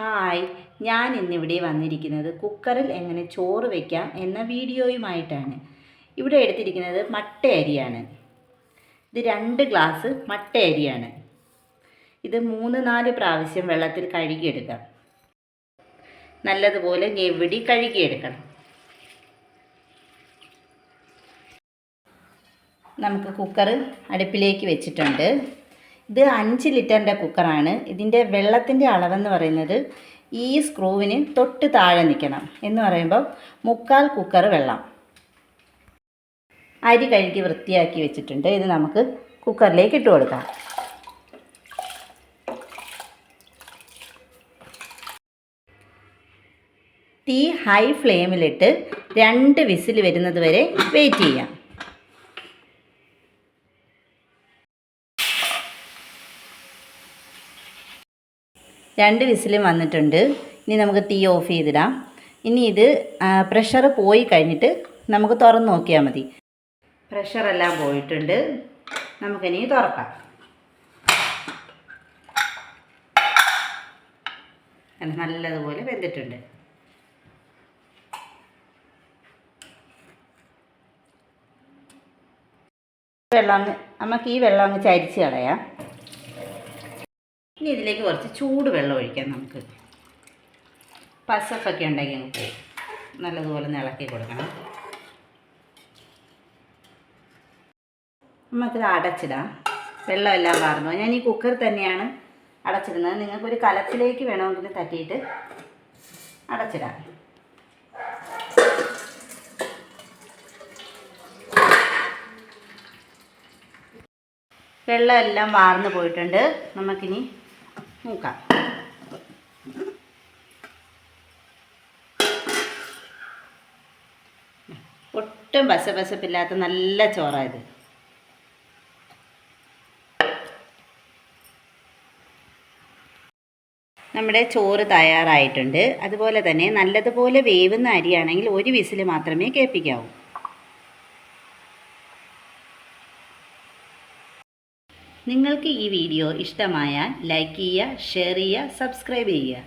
Hi ഞാൻ ഇന്നിവിടെ വന്നിരിക്കുന്നത് കുക്കറിൽ എങ്ങനെ ചോറ് വയ്ക്കാം എന്ന വീഡിയോയുമായിട്ടാണ്. ഇവിടെ എടുത്തിരിക്കുന്നത് മട്ട അരിയാണ്. ഇത് രണ്ട് ഗ്ലാസ് മട്ട അരിയാണ്. ഇത് മൂന്ന് നാല് പ്രാവശ്യം വെള്ളത്തിൽ കഴുകിയെടുക്കാം. നല്ലതുപോലെ ഞെവിടി കഴുകിയെടുക്കണം? നമുക്ക് കുക്കർ അടുപ്പിലേക്ക് വെച്ചിട്ടുണ്ട്. ഇത് അഞ്ച് ലിറ്ററിന്റെ കുക്കറാണ്. ഇതിന്റെ വെള്ളത്തിന്റെ അളവെന്ന് പറയുന്നത് ഈ സ്ക്രൂവിന് തൊട്ട് താഴെ നിൽക്കണം എന്ന് പറയുമ്പോൾ മുക്കാൽ കുക്കർ വെള്ളം. അരി കഴുകി വൃത്തിയാക്കി വെച്ചിട്ടുണ്ട്. ഇത് നമുക്ക് കുക്കറിലേക്ക് ഇട്ട് കൊടുക്കാം. തീ ഹൈ ഫ്ലെയിമിലിട്ട് രണ്ട് വിസിൽ വരുന്നത് വരെ വെയിറ്റ് ചെയ്യാം. രണ്ട് വിസിലും വന്നിട്ടുണ്ട്. ഇനി നമുക്ക് തീ ഓഫ് ചെയ്തിടാം. ഇനി ഇത് പ്രഷർ പോയി കഴിഞ്ഞിട്ട് നമുക്ക് തുറന്ന് നോക്കിയാൽ മതി. പ്രഷറെല്ലാം പോയിട്ടുണ്ട്. നമുക്കിനി തുറക്കാം. നല്ലതുപോലെ വെന്തിട്ടുണ്ട്. വെള്ളം നമുക്ക് ഈ വെള്ളം അങ്ങ് ചരിച്ച് കളയാം. ഇനി ഇതിലേക്ക് കുറച്ച് ചൂട് വെള്ളം ഒഴിക്കാം നമുക്ക്. പസപ്പൊക്കെ ഉണ്ടെങ്കിൽ നമുക്ക് നല്ലതുപോലെ ഇളക്കി കൊടുക്കണം. നമുക്കിത് അടച്ചിടാം. വെള്ളമെല്ലാം വാർന്നു. ഞാൻ ഈ കുക്കർ തന്നെയാണ് അടച്ചിടുന്നത്. നിങ്ങൾക്കൊരു കലത്തിലേക്ക് വേണമെങ്കിൽ തട്ടിയിട്ട് അടച്ചിടാം. വെള്ളമെല്ലാം വാർന്നു പോയിട്ടുണ്ട്. നമുക്കിനി നോക്കാം. ഒട്ടും പശപശപ്പില്ലാത്ത നല്ല ചോറായത് നമ്മുടെ ചോറ് തയ്യാറായിട്ടുണ്ട്. അതുപോലെ തന്നെ നല്ലതുപോലെ വേവുന്ന അരിയാണെങ്കിൽ ഒരു വിസിൽ മാത്രമേ കേൾപ്പിക്കാവൂ. നിങ്ങൾക്ക് ഈ വീഡിയോ ഇഷ്ടമായാൽ ലൈക്ക് ചെയ്യുക ഷെയർ ചെയ്യുക സബ്സ്ക്രൈബ് ചെയ്യുക.